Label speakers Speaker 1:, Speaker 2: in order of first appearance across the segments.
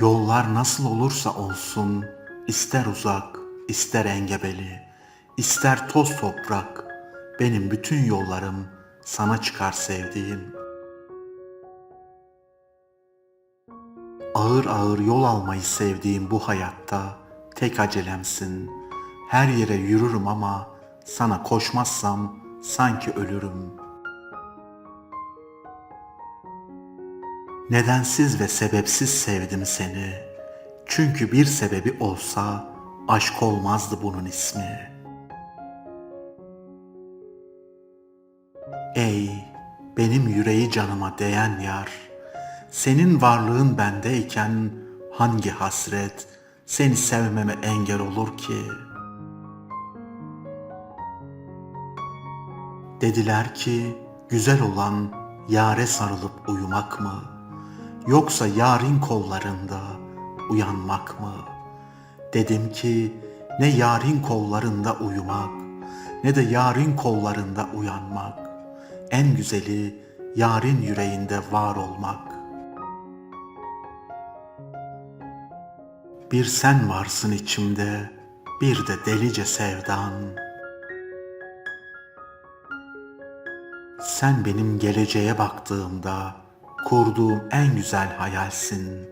Speaker 1: Yollar nasıl olursa olsun, ister uzak, ister engebeli, ister toz toprak, benim bütün yollarım sana çıkar sevdiğim. Ağır ağır yol almayı sevdiğim bu hayatta tek acelemsin. Her yere yürürüm ama sana koşmazsam sanki ölürüm. Nedensiz ve sebepsiz sevdim seni. Çünkü bir sebebi olsa aşk olmazdı bunun ismi. Ey benim yüreği canıma değen yar, senin varlığın bendeyken hangi hasret seni sevmeme engel olur ki? Dediler ki güzel olan yare sarılıp uyumak mı? Yoksa yarın kollarında uyanmak mı? Dedim ki ne yarın kollarında uyumak ne de yarın kollarında uyanmak. En güzeli yarın yüreğinde var olmak. Bir sen varsın içimde, bir de delice sevdan. Sen benim geleceğe baktığımda kurduğum en güzel hayalsin.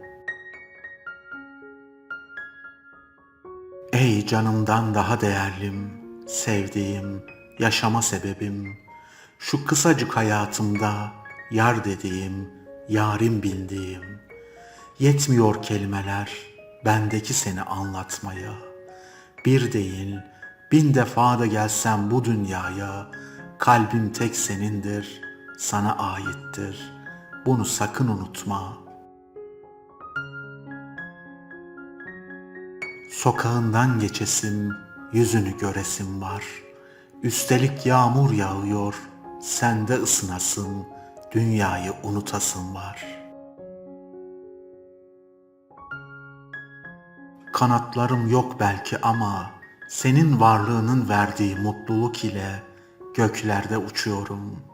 Speaker 1: Ey canımdan daha değerlim, sevdiğim, yaşama sebebim, şu kısacık hayatımda yar dediğim, yarim bildiğim, yetmiyor kelimeler bendeki seni anlatmaya. Bir değil, bin defa da gelsem bu dünyaya, kalbim tek senindir, sana aittir. Bunu sakın unutma. Sokağından geçesim, yüzünü göresim var. Üstelik yağmur yağıyor, sen de ısınasın, dünyayı unutasın var. Kanatlarım yok belki ama senin varlığının verdiği mutluluk ile göklerde uçuyorum.''